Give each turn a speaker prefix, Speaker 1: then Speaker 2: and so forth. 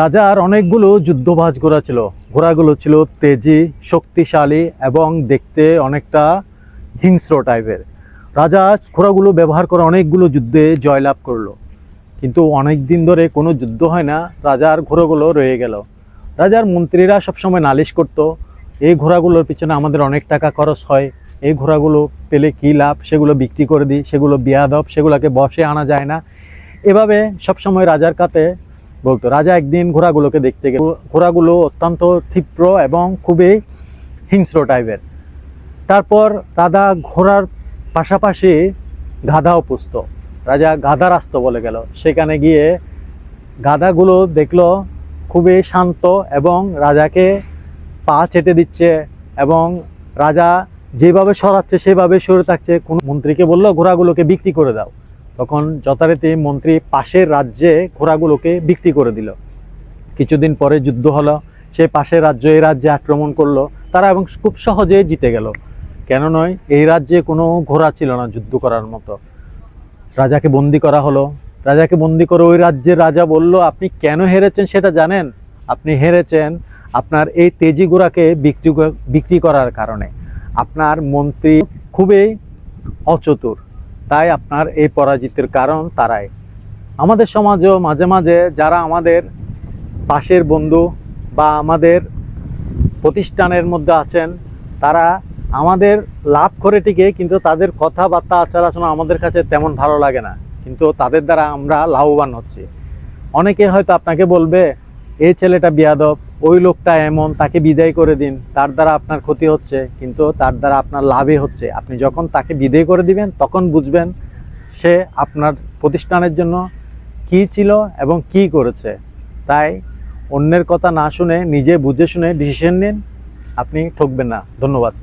Speaker 1: রাজার অনেকগুলো যুদ্ধবাজ ঘোড়া ছিল ঘোড়াগুলো ছিল তেজি, শক্তিশালী এবং দেখতে অনেকটা হিংস্র টাইপের। রাজা ঘোড়াগুলো ব্যবহার করে অনেকগুলো যুদ্ধে জয়লাভ করল। কিন্তু অনেক দিন ধরে কোনো যুদ্ধ হয় না, রাজার ঘোড়াগুলো রয়ে গেল। রাজার মন্ত্রীরা সবসময় নালিশ করত, এই ঘোড়াগুলোর পিছনে আমাদের অনেক টাকা খরচ হয়। এই ঘোড়াগুলো পেলে কী লাভ? সেগুলো বিক্রি করে দিই, সেগুলো বিয়াদব, সেগুলোকে বসে আনা যায় না। এভাবে সবসময় রাজার কাছে বলতো, রাজা একদিন ঘোড়াগুলোকে দেখতে গেল। ঘোড়াগুলো অত্যন্ত ক্ষিপ্র এবং খুবই হিংস্র টাইপের। তারপর রাজা ঘোড়ার পাশাপাশি গাধাও পুষত। রাজা গাধা রাস্ত বলে গেল। সেখানে গিয়ে গাধাগুলো দেখল খুবই শান্ত এবং রাজাকে পা চেটে দিচ্ছে এবং রাজা যেভাবে সরাচ্ছে, সেভাবে সরে থাকছে। কোন মন্ত্রীকে বলল, ঘোড়াগুলোকে বিক্রি করে দাও। তখন যথারীতি মন্ত্রী পাশের রাজ্যে ঘোড়াগুলোকে বিক্রি করে দিল। কিছুদিন পরে যুদ্ধ হলো, সে পাশের রাজ্য, এই রাজ্যে আক্রমণ করল, তারা এবং খুব সহজে জিতে গেল। কেন নয়, এই রাজ্যে কোনো ঘোড়া ছিল না যুদ্ধ করার মতো। রাজাকে বন্দি করা হলো। রাজাকে বন্দি করে ওই রাজ্যের রাজা বলল, আপনি কেন হেরেছেন সেটা জানেন? আপনি হেরেছেন আপনার এই তেজি ঘোড়াকে বিক্রি বিক্রি করার কারণে। আপনার মন্ত্রী খুবই অচতুর। তাই আপনার এই পরাজিতের কারণ তারাই। আমাদের সমাজেও মাঝে মাঝে যারা আমাদের পাশের বন্ধু বা আমাদের প্রতিষ্ঠানের মধ্যে আছেন, তারা আমাদের লাভ করে টিকে কিন্তু তাদের কথাবার্তা আচার আচরণ আমাদের কাছে তেমন ভালো লাগে না। কিন্তু তাদের দ্বারা আমরা লাভবান হচ্ছি। অনেকে হয়তো আপনাকে বলবে এই ছেলেটা বিয়াদব, ওই লোকটা এমন, তাকে বিদায় করে দিন, তার দ্বারা আপনার ক্ষতি হচ্ছে, কিন্তু তার দ্বারা আপনার লাভই হচ্ছে। আপনি যখন তাকে বিদায় করে দিবেন, তখন বুঝবেন সে আপনার প্রতিষ্ঠানের জন্য কি ছিল এবং কি করেছে। তাই অন্যের কথা না শুনে, নিজে বুঝে শুনে ডিসিশন নিন, আপনি ঠকবেন না। ধন্যবাদ।